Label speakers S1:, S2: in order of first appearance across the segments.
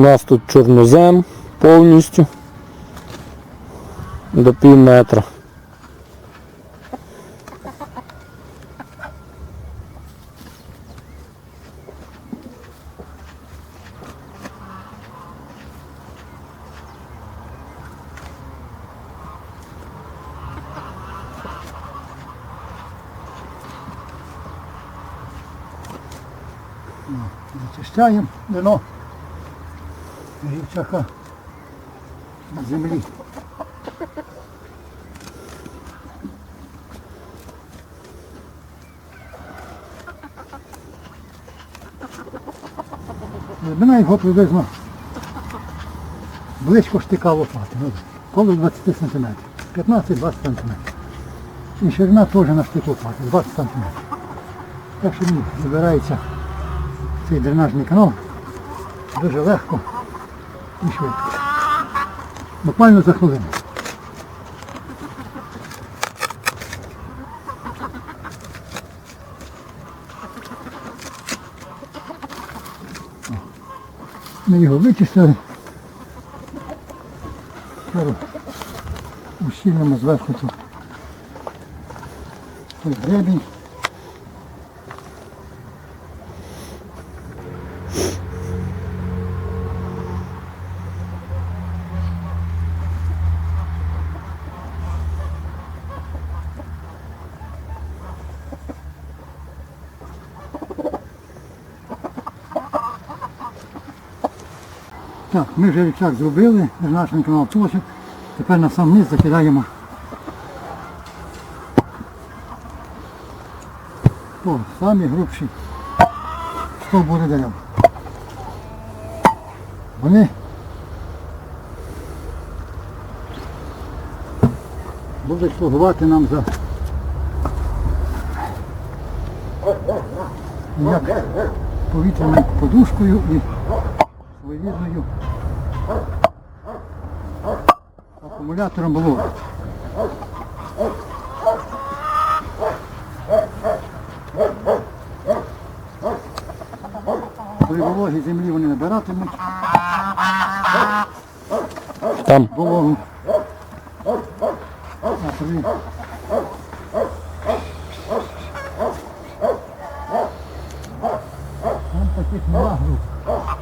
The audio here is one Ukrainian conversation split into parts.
S1: нас тут чорнозем повністю до пів метра.
S2: Зачищаємо на землі. Глибина його приблизно. Близько штика лопати, ну, коло 20 см, 15-20 см. І ширина теж на штик лопати, 20 см. Так що він забирається цей дренажний канал. Дуже легко і швидко. Буквально за хвилину. Ми його вичистили. Зараз ущільнимо зверху тут той гребінь. Так, ми вже річак зробили, наш канал точок. Тепер на сам низ закидаємо О, самі грубші стовбури дерев. Вони будуть слугувати нам за як повітряною подушкою і своєрідною акумулятором вологи. При вологій землі вони набиратимуть
S1: Там
S2: вологу. А при Там таких нема груп.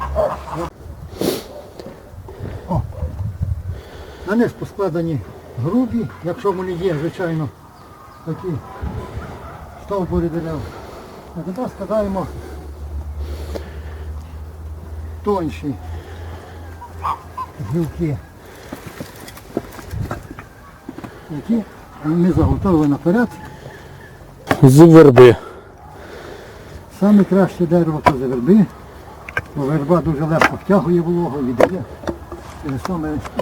S2: На них поскладені грубі, якщо вони є, звичайно, такі стовбури дерев. А тепер складаємо тонші гілки, які ми заготовили наперед.
S1: з верби.
S2: Саме краще дерево це верби, бо верба дуже легко втягує вологу, віддає. І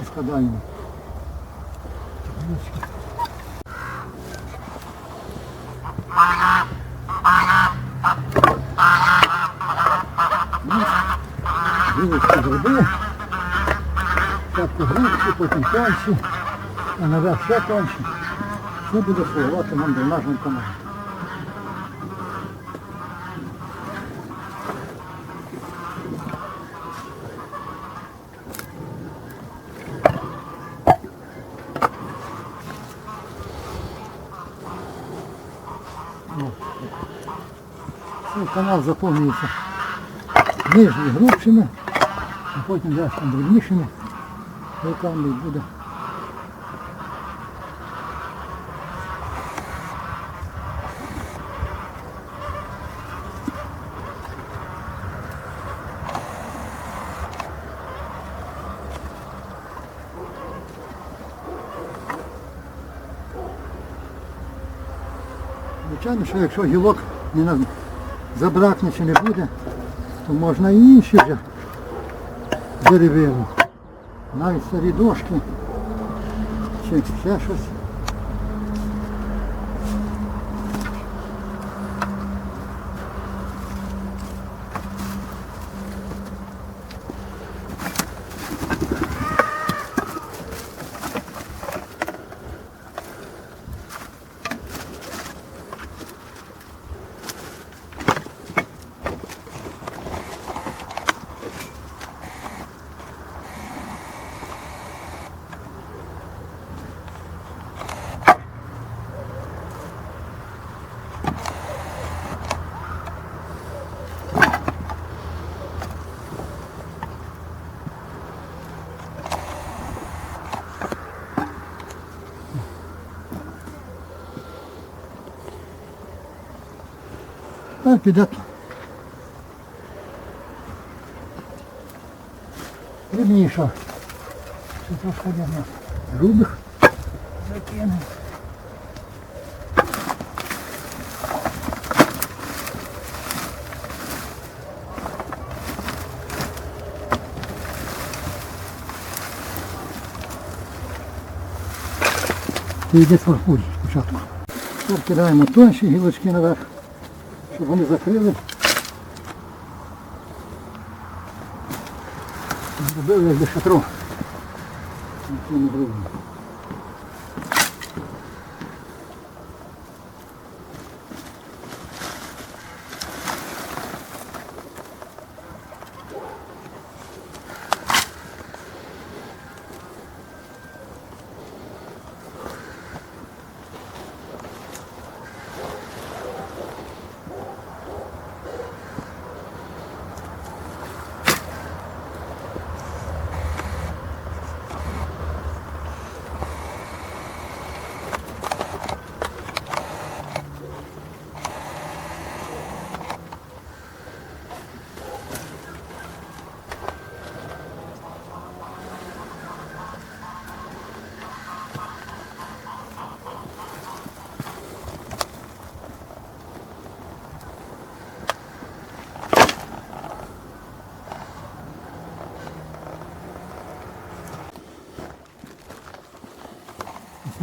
S2: складаємо. Гілочки зробив, спочатку грубші, потім тонші, а назад все тонші. Що буде слугувати нам дренажним каналом. Цей канал заповнюється нижні грубшими, а потім дальше дрібнішими гілками і буде. Звичайно, що якщо гілок не забракне чи не буде, то можна і інші вже деревину. Навіть старі дошки чи ще щось. Так, піде. Дрібніша. Це трошки нас. Грубих. Закинемо. Це йде фарфуль спочатку. Кидаємо тонші гілочки наверх, щоб вони закрили. Зробили як до шатру. Нічого не зробимо.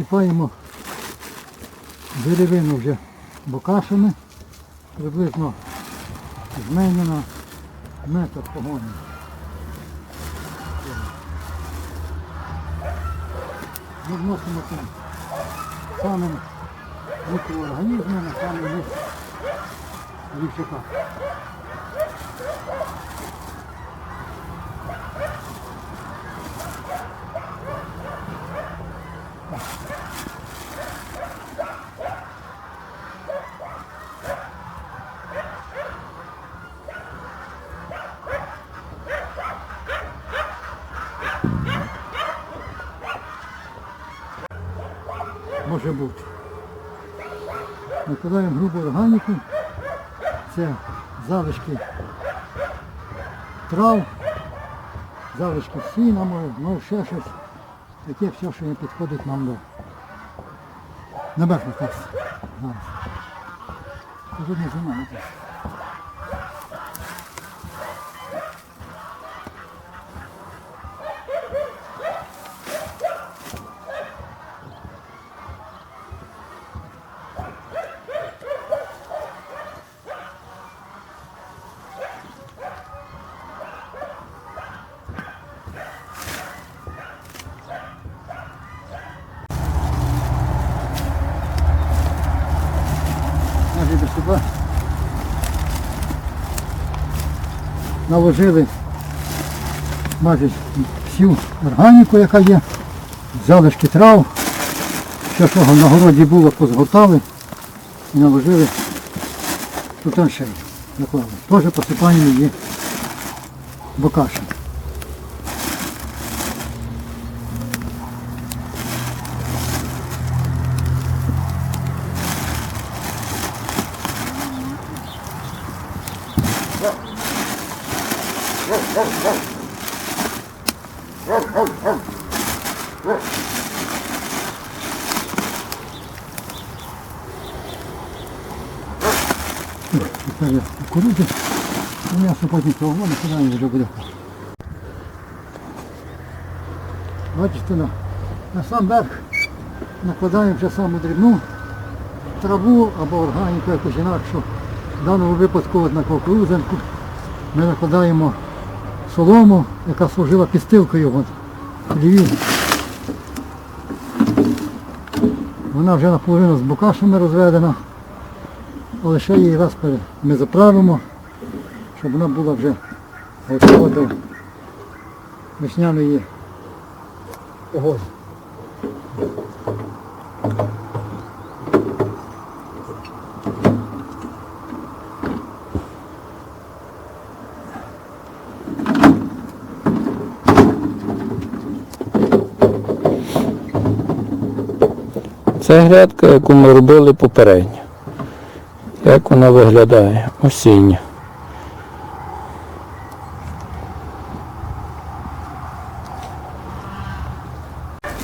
S2: Насипаємо деревину вже бокашами, приблизно зменено метр погони. Ми вносимо тим самим мікроорганізмом самий низ рівчака. Може бути. Накладаємо грубу органіку. Це залишки трав, залишки сіна, може, ну ще щось. Таке все, що не підходить нам до. Зараз. Тут не знімаєте. До сюди наложили майже всю органіку, яка є, залишки трав, що на городі було, позгортали і наложили тут ще наклали. Теж посипаємо її бокашем. Тепер я кукурудзі, м'ясо потім цього не куди він вже буде. На, на сам верх накладаємо вже саму дрібну траву або органіку якусь інакшу. В даному випадку от на кукурудзянку ми накладаємо солому, яка служила підстилкою от, хлівів. Вона вже наполовину з бокашами розведена, але ще її раз ми заправимо, щоб вона була вже готова до весняної погоди.
S1: Це грядка, яку ми робили попередньо. Як вона виглядає? Осіння.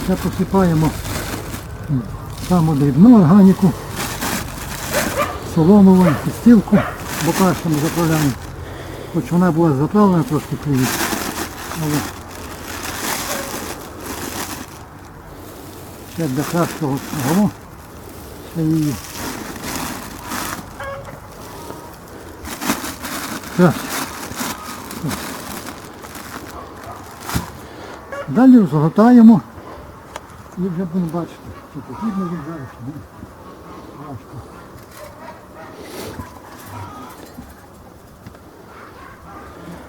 S2: Ще посипаємо саму дрібну органіку, соломову, підстилку, бокашами заправляємо. Хоч вона була заправлена трошки але ще для кращого того ще її. Далі згортаємо і вже будемо бачити, чи потрібно їм зараз. чи. Важко.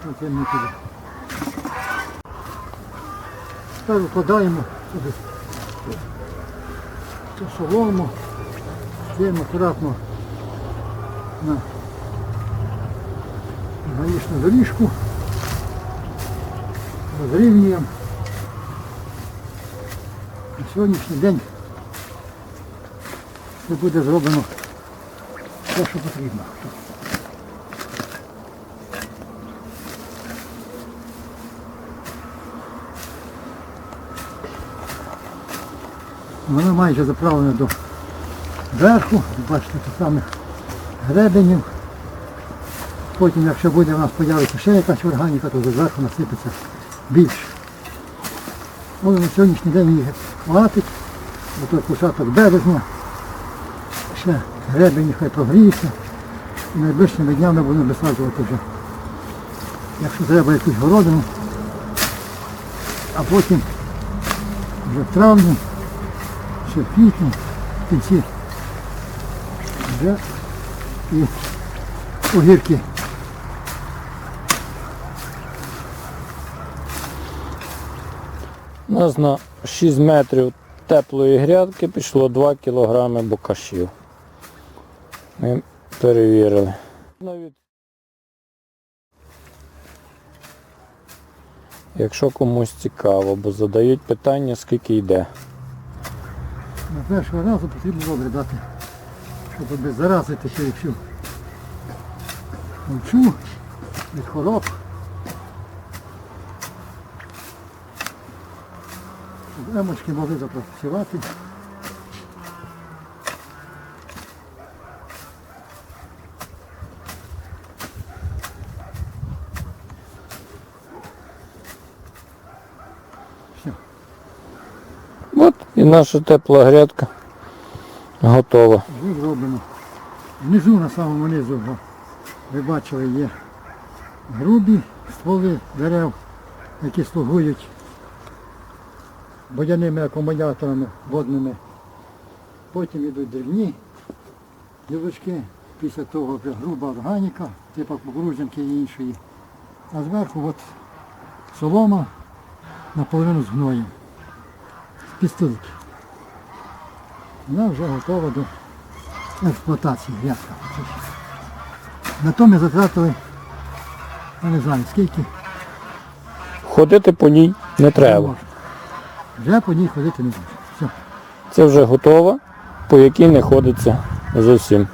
S2: Не піде. Тепер викладаємо сюди цю солому, даємо акуратно на гаїшну доріжку, розрівнюємо. На сьогоднішній день це буде зроблено те, що потрібно. Воно майже заправлене до верху, бачите, тут самих гребенів. Потім, якщо буде у нас з'явиться ще якась органіка, то зверху насипеться більше. Але на сьогоднішній день її хватить, бо той початок березня. Ще гребень хай прогріється. І найближчими днями будемо висаджувати вже. Якщо треба якусь городину, а потім вже в травні, в квітні, в кінці вже і огірки.
S1: У нас на 6 метрів теплої грядки пішло 2 кг бокашів. Ми перевірили. Якщо комусь цікаво, бо задають питання, скільки йде.
S2: На першого разу потрібно добре дати, щоб обеззаразити ще всю мовчу від хвороб. Емочки могли запрацювати.
S1: От і наша тепла грядка готова.
S2: Зроблено. Внизу, на самому низу, ви бачили, є грубі стволи дерев, які слугують водяними акумуляторами водними. Потім йдуть дрібні гілочки, після того вже груба органіка, типу кукурудзянки і іншої. А зверху от солома наполовину з гноєм. З пістолки. Вона вже готова до експлуатації в'язка. На то ми затратили, я не знаю скільки.
S1: Ходити по ній не треба.
S2: Вже по ній ходити не можна. Все.
S1: Це вже готова, по якій не ходиться зовсім.